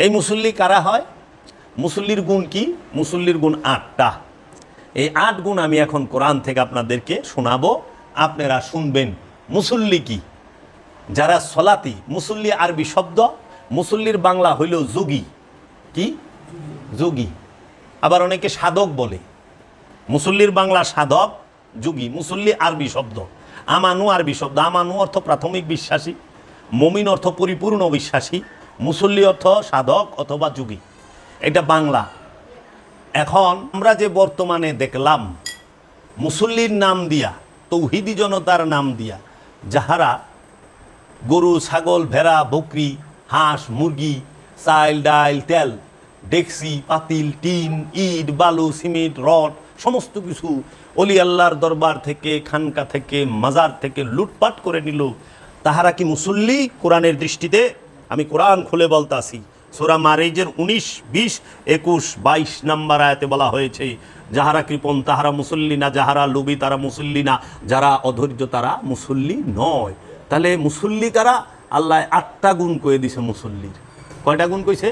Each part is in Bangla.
এই মুসল্লি কারা হয়? মুসল্লির গুণ কি? মুসল্লির গুণ আটটা। এই আট গুণ আমি এখন কোরআন থেকে আপনাদেরকে শোনাবো। আপনারা শুনবেন, মুসল্লি কি? যারা সলাতি, মুসল্লি আরবি শব্দ, মুসল্লির বাংলা হইল যোগী। কি? যোগী। আবার অনেকে সাধক বলে। মুসল্লির বাংলা সাধক, যুগী, মুসল্লি আরবি শব্দ। আমানু আরবি শব্দ। আমানু অর্থ প্রাথমিক বিশ্বাসী, মমিন অর্থ পরিপূর্ণ বিশ্বাসী। মুসল্লি অর্থ সাধক অথবা যুগী। এটা বাংলা। এখন আমরা যে বর্তমানে দেখলাম, মুসল্লির নাম দিয়া, তৌহিদি জনতার নাম দিয়া, যাহারা গরু, ছাগল, ভেড়া, বকরি, হাঁস, মুরগি, চাইল, ডাইল, তেল, ডেক্সি, পাতিল, টিন, ইট, বালু, সিমেন্ট, রড, সমস্ত কিছু অলি আল্লাহর দরবার থেকে, খানকা থেকে, মাজার থেকে লুটপাট করে নিল। তাহারা কি মুসল্লি? কোরআনের দৃষ্টিতে আমি কোরআন খুলে বলতাছি। সোরা মারেজের উনিশ, বিশ, একুশ, বাইশ নাম্বার আয়াতে বলা হয়েছে, যাহারা কৃপণ তাহারা মুসল্লি না, যাহারা লুবি তারা মুসল্লি না, যারা অধৈর্য তারা মুসল্লি নয়। তাহলে মুসল্লি কারা? আল্লাহ আটটা গুণ কয়ে দিছে মুসল্লির। কয়টা গুণ কইছে?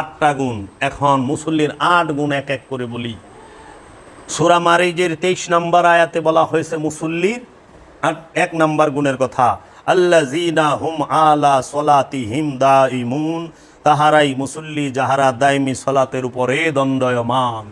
আটটা গুণ। এখন মুসল্লির আট গুণ এক এক করে বলি। সোরা মারেজের তেইশ নাম্বার আয়াতে বলা হয়েছে মুসল্লির এক নম্বর গুণের কথা। আল্লাহ জিনা হুম আলা সলাতি হিম দা ইমুন তাহারাই মুসল্লি যাহারা দায়মি সলাতের উপরে দণ্ডয়মান।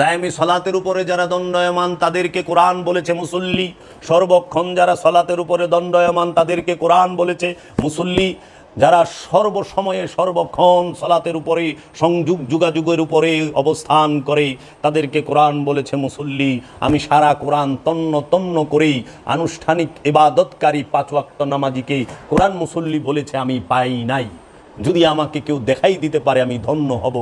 দায়মি সলাতের উপরে যারা দণ্ডয়মান, তাদেরকে কোরআন বলেছে মুসল্লি। সর্বক্ষণ যারা সলাতের উপরে দণ্ডয়মান, তাদেরকে কোরআন বলেছে মুসল্লি। যারা সর্বসময়ে, সর্বক্ষণ সলাতের উপরে, সংযোগ, যোগাযোগের উপরে অবস্থান করে, তাদেরকে কোরআন বলেছে, মুসল্লি, আমি সারা কোরআন তন্ন তন্ন করেই আনুষ্ঠানিক এবাদতকারী পাঁচ ওয়াক্ত নামাজিকে কোরআন মুসল্লি বলেছে, আমি পাই নাই। যদি আমাকে কেউ দেখাই দিতে পারে, আমি ধন্য হব।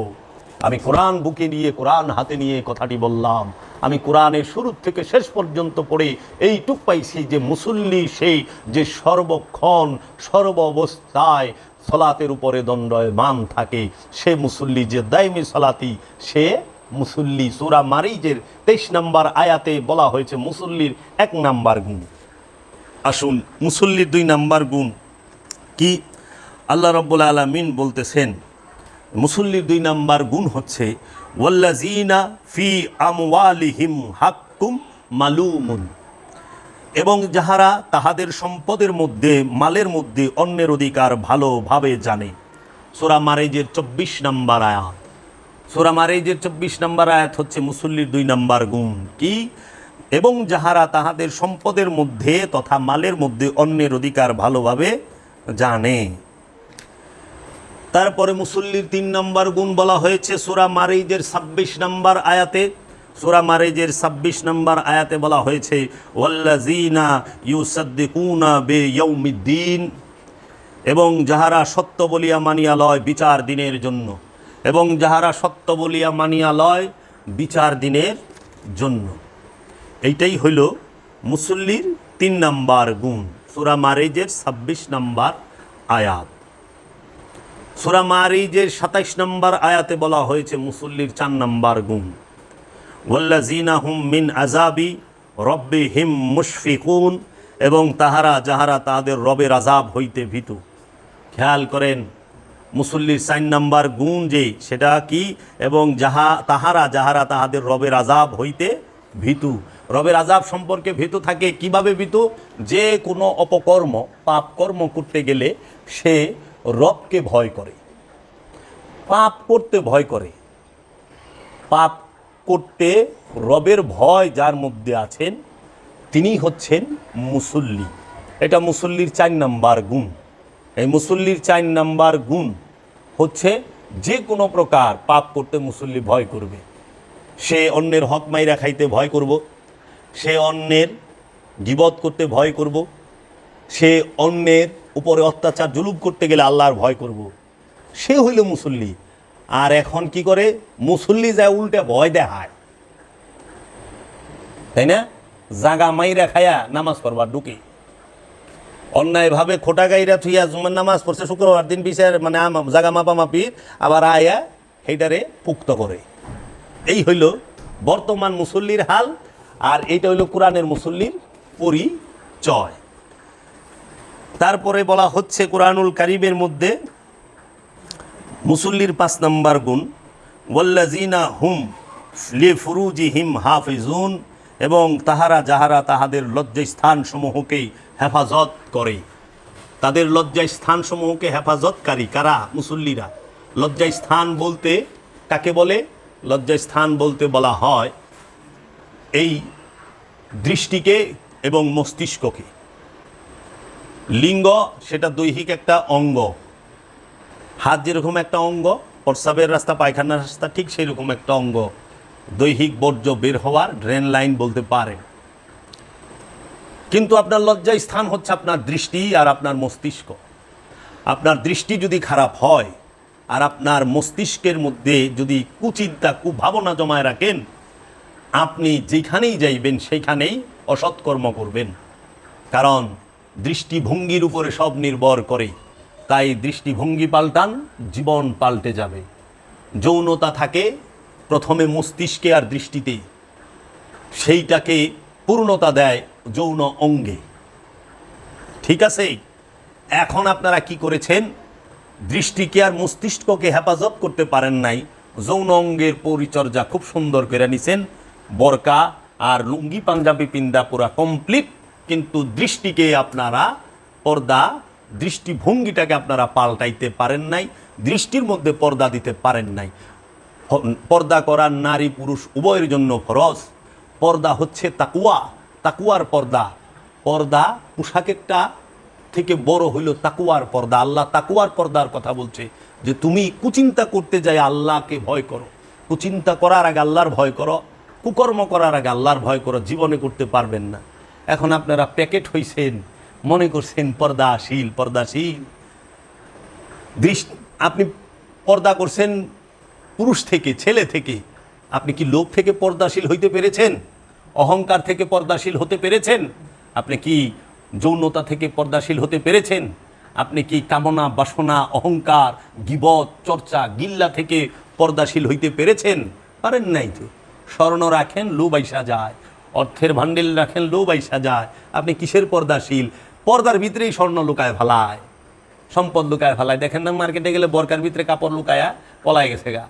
আমি কোরআন বুকে নিয়ে, কোরআন হাতে নিয়ে কথাটি বললাম। আমি কোরআনের শুরু থেকে শেষ পর্যন্ত পড়ে এইটুক পাইছি যে মুসল্লি সেই যে সর্বক্ষণ সর্ব অবস্থায় সলাতের উপরে দণ্ডয়মান থাকে। সে মুসল্লি যে দায়মি সলাতি, সে মুসল্লি সুরা মারিজের তেইশ নাম্বার আয়াতে বলা হয়েছে মুসল্লির এক নাম্বার গুণ। আসুন, মুসল্লির দুই নাম্বার গুণ কি? আল্লাহ রব্বুল আলমিন বলতেছেন মুসল্লির দুই নাম্বার গুণ হচ্ছে ওয়াল্লাজিনা ফি আমওয়ালিহিম হাক্কুম মালুমুন। এবং যাহারা তাহাদের সম্পদের মধ্যে, মালের মধ্যে অন্যের অধিকার ভালোভাবে জানে। সোরা মারেজের চব্বিশ নম্বর আয়াত। সোরা মারেজের চব্বিশ নাম্বার আয়াত হচ্ছে মুসল্লির দুই নাম্বার গুণ কি? এবং যাহারা তাহাদের সম্পদের মধ্যে তথা মালের মধ্যে অন্যের অধিকার ভালোভাবে জানে। তারপরে মুসল্লির তিন নম্বর গুণ বলা হয়েছে, সোরা মারেজের ছাব্বিশ নম্বর আয়াতে। সোরা মারেজের ছাব্বিশ নম্বর আয়াতে বলা হয়েছে ওয়াল্লাজিনা বে এবং যাহারা সত্য বলিয়া মানিয়া লয় বিচার দিনের জন্য, এবং যাহারা সত্য বলিয়া মানিয়া লয় বিচার দিনের জন্য। এইটাই হইল মুসল্লির তিন নাম্বার গুণ, সুরা মারেজের ছাব্বিশ নাম্বার আয়াত। সুরা মারিজের সাতাইশ নম্বর আয়াতে বলা হয়েছে, মুসল্লির চার নম্বর গুণ। ওয়াল্লাজিনা হুম মিন আজাবি রব্বি হিম মুশফিকুন, এবং তাহারা যাহারা তাহাদের রবের আজাব হইতে ভীতু। খেয়াল করেন, মুসল্লির চার নাম্বার গুণ যে, সেটা কি? এবং যাহা, তাহারা যাহারা তাহাদের রবের আজাব হইতে ভীতু। রবের আজাব সম্পর্কে ভীতু থাকে কীভাবে ভীতু? যে কোনো অপকর্ম পাপ কর্ম করতে গেলে সে রবকে ভয় করে, পাপ করতে ভয় করে। পাপ করতে রবের ভয় যার মধ্যে আছেন তিনি হচ্ছেন মুসল্লি। এটা মুসল্লির চার নাম্বার গুণ। এই মুসল্লির চার নাম্বার গুণ হচ্ছে যে কোনো প্রকার পাপ করতে মুসল্লি ভয় করবে। সে অন্যের হক মাইরা খাইতে ভয় করব, সে অন্যের গিবত করতে ভয় করব, সে অন্যের উপরে অত্যাচার, জুলুম করতে গেলে আল্লাহর ভয় করব। সে হইল মুসল্লি। আর এখন কি করে? মুসল্লি যায় উল্টে ভয় দেখায়। তাই না? জাগা মাইরা খায়া নামাজ পড়বার ঢুকে। অন্যায়ভাবে খোটা গাইরা থুইয়া জুমার নামাজ পড়ছে, শুক্রবার দিন বিচার মানে জাগা মাপা মাপি আবার আয়া সেইটারে পুক্ত করে। এই হইল বর্তমান মুসল্লির হাল, আর এইটা হইল কোরআনের মুসল্লির পরিচয়। তারপরে বলা হচ্ছে কোরআনুল কারিমের মধ্যে মুসল্লির পাঁচ নম্বর গুণ ওয়াল্লাজিনা হুম লি ফুরুজি হিম হাফিজুন, এবং তাহারা যাহারা তাহাদের লজ্জাস্থান সমূহকে হেফাজত করে। তাদের লজ্জায় স্থানসমূহকে হেফাজতকারী কারা? মুসল্লিরা। লজ্জায় স্থান বলতে কাকে বলে? লজ্জায় স্থান বলতে বলা হয় এই দৃষ্টিকে এবং মস্তিষ্ককে। লিঙ্গ, সেটা দৈহিক একটা অঙ্গ। হাত যেরকম একটা অঙ্গ, প্রস্রাবের রাস্তা, পায়খানার রাস্তা, ঠিক সেই রকম একটা অঙ্গ। দৈহিক বর্জ্য বের হওয়ার ড্রেন লাইন বলতে পারে। কিন্তু আপনার লজ্জায় স্থান হচ্ছে আপনার দৃষ্টি আর আপনার মস্তিষ্ক। আপনার দৃষ্টি যদি খারাপ হয় আর আপনার মস্তিষ্কের মধ্যে যদি কুচিন্তা, কুভাবনা জমায় রাখেন, আপনি যেখানেই যাইবেন সেইখানেই অসৎকর্ম করবেন। কারণ দৃষ্টিভঙ্গির উপরে সব নির্ভর করে। তাই দৃষ্টিভঙ্গি পাল্টান, জীবন পাল্টে যাবে। যৌনতা থাকে, প্রথমে মস্তিষ্কে আর দৃষ্টিতে। সেইটাকে পূর্ণতা দেয় যৌন অঙ্গে। ঠিক আছে? এখন আপনারা কি করেছেন? দৃষ্টিকে আর মস্তিষ্ককে হেফাজত করতে পারেন নাই। যৌন অঙ্গের পরিচর্যা খুব সুন্দর করে নিছেন। বরকা আর লুঙ্গি, পাঞ্জাবি পিন্দা পুরা কমপ্লিট কিন্তু দৃষ্টিকে আপনারা পর্দা, দৃষ্টিভঙ্গিটাকে আপনারা পাল্টাইতে পারেন নাই, দৃষ্টির মধ্যে পর্দা দিতে পারেন নাই। পর্দা করা নারী পুরুষ উভয়ের জন্য ফরজ। পর্দা হচ্ছে তাকুয়া, তাকুয়ার পর্দা। পর্দা পোশাকেরটা থেকে বড় হইল তাকুয়ার পর্দা। আল্লাহ তাকুয়ার পর্দার কথা বলছে যে তুমি কুচিন্তা করতে যাই আল্লাহকে ভয় করো। কুচিন্তা করার আগে আল্লাহর ভয় করো, কুকর্ম করার আগে আল্লাহর ভয় করো, জীবনে করতে পারবেন না। এখন আপনারা প্যাকেট হইছেন, মনে করছেন পর্দাশীল পর্দাশীল। দৃষ্টি আপনি পর্দা করছেন পুরুষ থেকে, ছেলে থেকে। আপনি কি লোক থেকে পর্দাশীল হইতে পেরেছেন? অহংকার থেকে পর্দাশীল হতে পেরেছেন? আপনি কি যৌনতা থেকে পর্দাশীল হতে পেরেছেন? আপনি কি কামনা, বাসনা, অহংকার, গিবত, চর্চা, গিল্লা থেকে পর্দাশীল হইতে পেরেছেন? পারেন নাই তো। স্বর্ণ রাখেন লো বাইসা যায়। অর্থের ভান্ডেল রাখেন লো বাইসা যায় আপনি কিসের পর্দাশীল পর্দার ভিতরেই স্বর্ণ লুকায় ভালায় সম্পদ লুকায় ফেলায় দেখেন না মার্কেটে গেলে বরকার ভিতরে কাপড় লুকায়া পলায় গেছে গা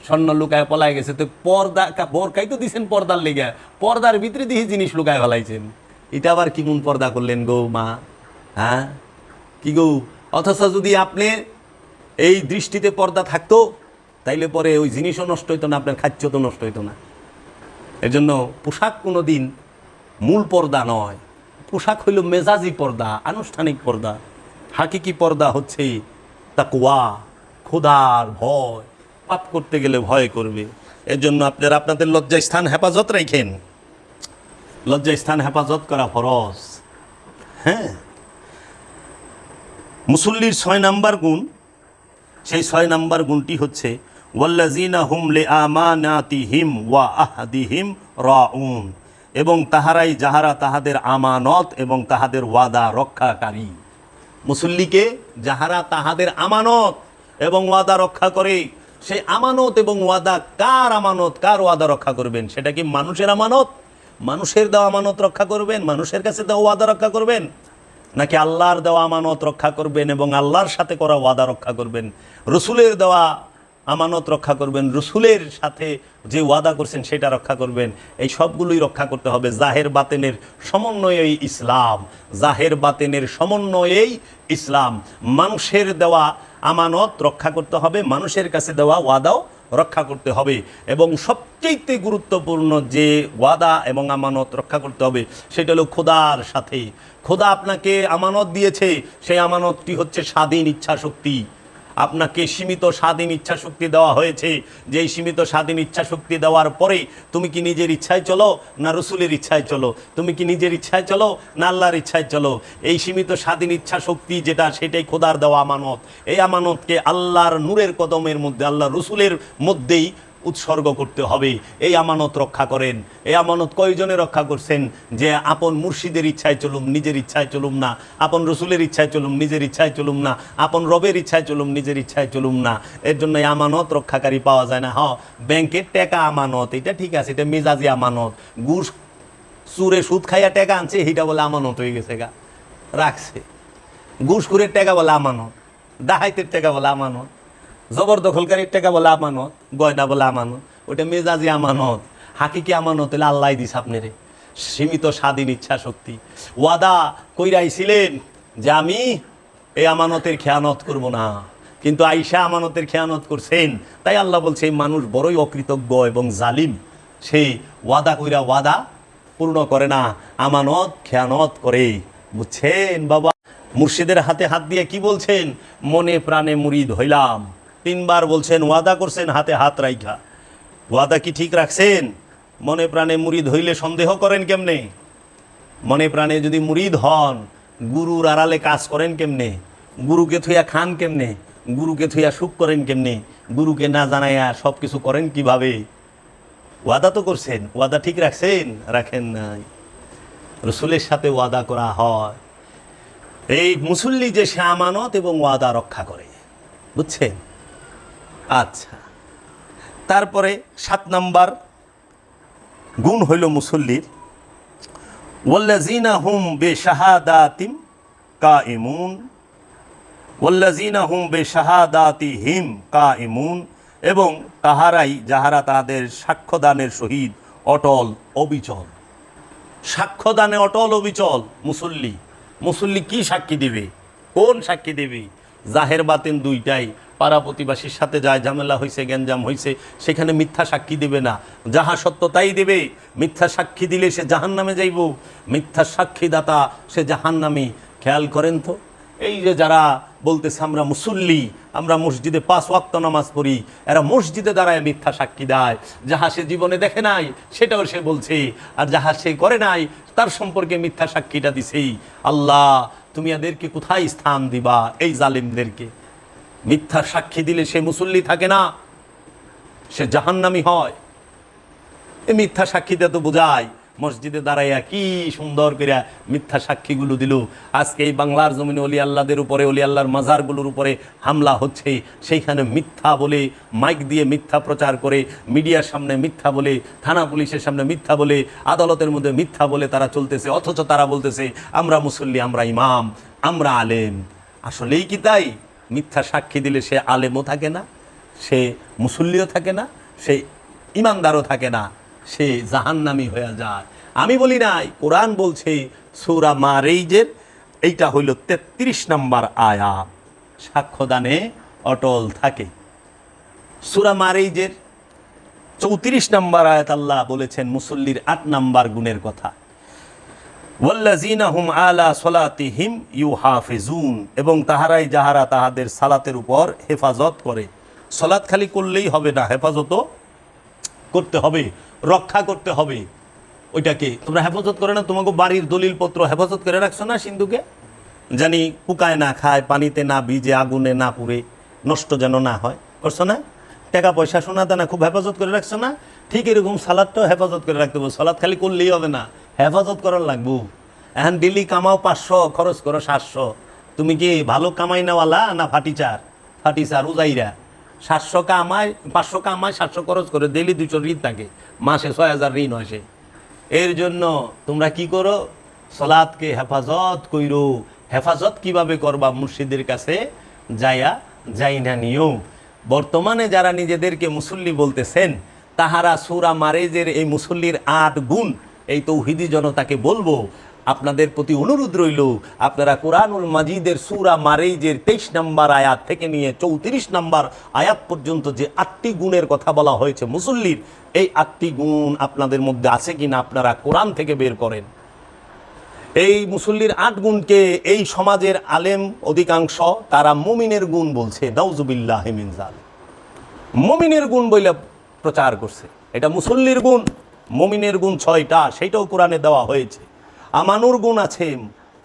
স্বর্ণ লুকায় পলায় গেছে তো পর্দা বরকাই তো দিছেন পর্দার লেগে পর্দার ভিতরে দিয়ে জিনিস লুকায় ফেলাইছেন এটা আবার কি মন পর্দা করলেন গো মা হ্যাঁ কি গো অথচ যদি আপনি এই দৃষ্টিতে পর্দা থাকতো তাইলে পরে ওই জিনিসও নষ্ট হইতো না আপনার খাদ্য তো নষ্ট হইতো না এর জন্য পোশাক কোনো দিন মূল পর্দা নয়। পোশাক হইল মেজাজি পর্দা, আনুষ্ঠানিক পর্দা। হাকিকি পর্দা হচ্ছে তাকুয়া খোদার ভয়, পাপ করতে গেলে ভয় করবে। এর জন্য আপনারা আপনাদের লজ্জা স্থান হেফাজত রাখেন। লজ্জা স্থান হেফাজত করা ফরজ। হ্যাঁ? মুসল্লির ছয় নাম্বার গুণ, সেই ছয় নাম্বার গুণটি হচ্ছে ওয়াল্লাজিনা হুম লে আমানাতিহিম ওয়া আহদিহিম রাউন। এবং তাহারাই যাহারা তাহাদের আমানত এবং তাহাদের ওয়াদা রক্ষাকারী। মুসল্লিকে যাহারা তাহাদের আমানত এবং ওয়াদা রক্ষা করে, সেই আমানত এবং ওয়াদা কার আমানত, কার ওয়াদা রক্ষা করবেন? সেটা কি মানুষের আমানত? মানুষের দেওয়া আমানত রক্ষা করবেন? মানুষের কাছে দেওয়া ওয়াদা রক্ষা করবেন? নাকি আল্লাহর দেওয়া আমানত রক্ষা করবেন এবং আল্লাহর সাথে করা ওয়াদা রক্ষা করবেন? রসুলের দেওয়া আমানত রক্ষা করবেন, রসুলের সাথে যে ওয়াদা করছেন সেটা রক্ষা করবেন। এই সবগুলোই রক্ষা করতে হবে জাহের বাতেনের সমন্বয়েই ইসলাম। জাহের বাতেনের সমন্বয়েই ইসলাম। মানুষের দেওয়া আমানত রক্ষা করতে হবে, মানুষের কাছে দেওয়া ওয়াদাও রক্ষা করতে হবে। এবং সবচেয়ে গুরুত্বপূর্ণ যে ওয়াদা এবং আমানত রক্ষা করতে হবে, সেটা হলো খোদার সাথে। খোদা আপনাকে আমানত দিয়েছে, সেই আমানতটি হচ্ছে স্বাধীন ইচ্ছা শক্তি আপনাকে সীমিত স্বাধীন ইচ্ছা শক্তি দেওয়া হয়েছে। যেই সীমিত স্বাধীন ইচ্ছা শক্তি দেওয়ার পরে তুমি কি নিজের ইচ্ছায় চলো না রসুলের ইচ্ছায় চলো? তুমি কি নিজের ইচ্ছায় চলো না আল্লাহর ইচ্ছায় চলো? এই সীমিত স্বাধীন ইচ্ছা শক্তি যেটা, সেটাই খোদার দেওয়া আমানত। এই আমানতকে আল্লাহর নূরের কদমের মধ্যে আল্লাহ রসুলের মধ্যেই উৎসর্গ করতে হবে। এই আমানত রক্ষা করেন। এই আমানত কয়জনে রক্ষা করছেন? যে আপন মুর্শিদের ইচ্ছায় চলুম, নিজের ইচ্ছায় চলুম না। আপন রসুলের ইচ্ছায় চলুম, নিজের ইচ্ছায় চলুম না। আপন রবের ইচ্ছায় চলুম, নিজের ইচ্ছায় চলুম না। এর জন্য আমানত রক্ষাকারী পাওয়া যায় না। হ ব্যাংকের টাকা আমানত, এটা ঠিক আছে, এটা মেজাজি আমানত। ঘুষ সুরে সুদ খাইয়া টাকা আনছে এইটা বলে আমানত হয়ে গেছে গা। রাখছে। ঘুষখুরের টাকা বলে আমানত। ডাহাইতের টাকা বলে আমানত। জবরদখলকারীর টাকা বলে আমানত, গয়না বলে আমানত, ওটা মেজাজি আমানত, হাকিকি আমানত হলে আল্লাহ দিস আপনারে। সীমিত স্বাধীন ইচ্ছা শক্তি। ওয়াদা কইরাইছিলেন যে আমি এই আমানতের খেয়ানত করব না। কিন্তু আইসা আমানতের খেয়ানত করছেন। তাই আল্লাহ বলছে, এই মানুষ বড়ই অকৃতজ্ঞ এবং জালিম। সেই ওয়াদা কইরা ওয়াদা পূর্ণ করে না, আমানত খেয়ানত করে। বুঝছেন বাবা? মুর্শিদের হাতে হাত দিয়ে কি বলছেন? মনে প্রাণে মুরিদ হইলাম। তিনবার বলছেন, ওয়াদা করছেন, হাতে হাত রাইখা। ওয়াদা কি ঠিক রাখছেন? মনে প্রাণে মুরিদ হইলে সন্দেহ করেন কেমনে? মনে প্রাণে যদি মুরিদ হন, গুরুর আড়ালে কাজ করেন কেমনে? গুরুকে থুইয়া খান কেমনে? গুরুকে থুইয়া সুখ করেন কেমনে? গুরুকে না জানাইয়া সব কিছু করেন কীভাবে? ওয়াদা তো করছেন, ওয়াদা ঠিক রাখছেন? রাখেন নাই। রসুলের সাথে ওয়াদা করা হয়। এই মুসল্লি যে সে আমানত এবং ওয়াদা রক্ষা করে, বুঝছেন? আচ্ছা। তারপরে সাত নাম্বার গুণ হইল মুসল্লির। ওয়াল্লাজিনা হুম বে শাহাদাতিম কা ইমুন ওয়াল্লাজিনা হুম বে শাহাদাতি হিম কা ইমুন এবং তাহারাই যাহারা তাদের সাক্ষ্যদানের সহিত অটল অবিচল। সাক্ষ্যদানে অটল অবিচল মুসল্লি। মুসল্লি কি সাক্ষী দিবে? কোন সাক্ষী দেবে? জাহের বাতেন দুইটাই পাড়া প্রতিবাসীর সাথে যায়, ঝামেলা হয়েছে গ্যাঞ্জাম হয়েছে সেখানে মিথ্যা সাক্ষী দেবে না। যাহা সত্য তাই দেবে। মিথ্যা সাক্ষী দিলে সে জাহান নামে যাইব। মিথ্যা সাক্ষীদাতা সে জাহান নামে খেয়াল করেন তো? এই যে যারা বলতেছে, আমরা মুসল্লি, আমরা মসজিদে পাঁচ ওয়াক্ত নামাজ পড়ি। এরা মসজিদে দাঁড়ায় মিথ্যা সাক্ষী দেয়। যাহা সে জীবনে দেখে নাই, সেটাও সে বলছে। আর যাহা সে করে নাই, তার সম্পর্কে মিথ্যা সাক্ষীটা দিছেই। আল্লাহ, তুমি এদেরকে কোথায় স্থান দিবা, এই জালিমদেরকে? মিথ্যা সাক্ষী দিলে সে মুসল্লি থাকে না, সে জাহান্নামি হয়। এই মিথ্যা সাক্ষীতে তো বোঝায়, মসজিদে দাঁড়াইয়া কি সুন্দর করে মিথ্যা সাক্ষীগুলো দিল। আজকে এই বাংলার জমিনে অলি আল্লাহদের উপরে অলি আল্লাহর মাজারগুলোর উপরে হামলা হচ্ছে, সেইখানে মিথ্যা বলে মাইক দিয়ে মিথ্যা প্রচার করে, মিডিয়ার সামনে মিথ্যা বলে, থানা পুলিশের সামনে মিথ্যা বলে, আদালতের মধ্যে মিথ্যা বলে তারা চলতেছে, অথচ তারা বলতেছে, আমরা মুসল্লি, আমরা ইমাম, আমরা আলেম। আসলেই কি তাই? মিথ্যা সাক্ষী দিলে সে আলেমও থাকে না, সে মুসল্লিও থাকে না, সে ইমানদারও থাকে না, সে জাহান্নামি হয়ে যায়। আমি বলি নাই, কোরআন বলছে সৌরা মারেইজের এইটা হইল তেত্রিশ নম্বর আয়া। সাক্ষ্যদানে অটল থাকে। সুরা মারেইজের চৌত্রিশ নম্বর আয়াত আল্লাহ বলেছেন, মুসল্লির আট নম্বর গুণের কথা। আলা ইউ হাফিজুন এবং তাহারাই যাহারা তাহাদের সালাতের উপর হেফাজত করে। সলাৎ খালি করলেই হবে না, হেফাজতও করতে হবে, রক্ষা করতে হবে। ওইটাকে তোমরা হেফাজত করে না, তোমাকে বাড়ির দলিলপত্র হেফাজত করে রাখছো না সিন্ধুকে? জানি কুকায় না খায়, পানিতে না ভিজে, আগুনে না পুড়ে, নষ্ট যেন না হয়। করছ না? টাকা পয়সা সোনা দানা খুব হেফাজত করে রাখছো না? ঠিক এরকম সালাদটাও হেফাজত করে রাখতে হবে। সালাদ খালি করলেই হবে না। হেফাজত করার লাগবো। এখন ডেলি কামাও পাঁচশো, খরচ করো সাতশো। তুমি কি ভালো কামাই নেওয়ালা না ফাটিচার? ফাটিচার উজাইরা। সাতশো কামায় পাঁচশো কামায় সাতশো খরচ করে ডেলি দুশো ঋণ থাকে। মাসে ছয় হাজার ঋণ হয় সে। এর জন্য তোমরা কি করো? সলাদকে হেফাজত কইরো। হেফাজত কীভাবে করবা মুর্শিদের কাছে? যাইয়া যাই না নিও। বর্তমানে যারা নিজেদেরকে মুসল্লি বলতেছেন, তাহারা সুরা মারেজের এই মুসল্লির আট গুণ এই তৌহিদি জনতাকে বলব, আপনাদের প্রতি অনুরোধ রইল, আপনারা কোরআনুল মাজিদের সুরা মারেইজের তেইশ নম্বর আয়াত থেকে নিয়ে চৌত্রিশ নম্বর আয়াত পর্যন্ত যে আটটি গুণের কথা বলা হয়েছে মুসল্লির, এই আটটি গুণ আপনাদের মধ্যে আছে কিনা আপনারা কোরআন থেকে বের করেন। এই মুসল্লির আট গুণকে এই সমাজের আলেম অধিকাংশ, তারা মুমিনের গুণ বলছে দাউজুবিল্লাহ মিনজাল মমিনের গুণ বইলে প্রচার করছে, এটা মুসল্লির গুণ। মমিনের গুণ ছয়টা, সেইটাও কোরআনে দেওয়া হয়েছে। আমানুর গুণ আছে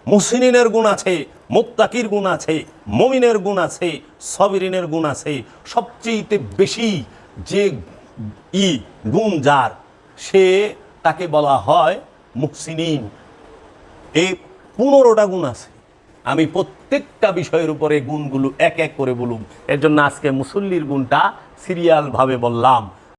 মুসলিনের গুণ আছে, মোত্তাকির গুণ আছে, মমিনের গুণ আছে, সবিরিনের গুণ আছে। সবচেয়ে বেশি যে ই গুণ যার, সে তাকে বলা হয় মুহসিনিন। এই পনেরোটা গুণ আছে। আমি প্রত্যেকটা বিষয়ের উপরে গুণগুলো এক এক করে বলুম এর জন্য আজকে মুসল্লির গুণটা সিরিয়ালভাবে বললাম।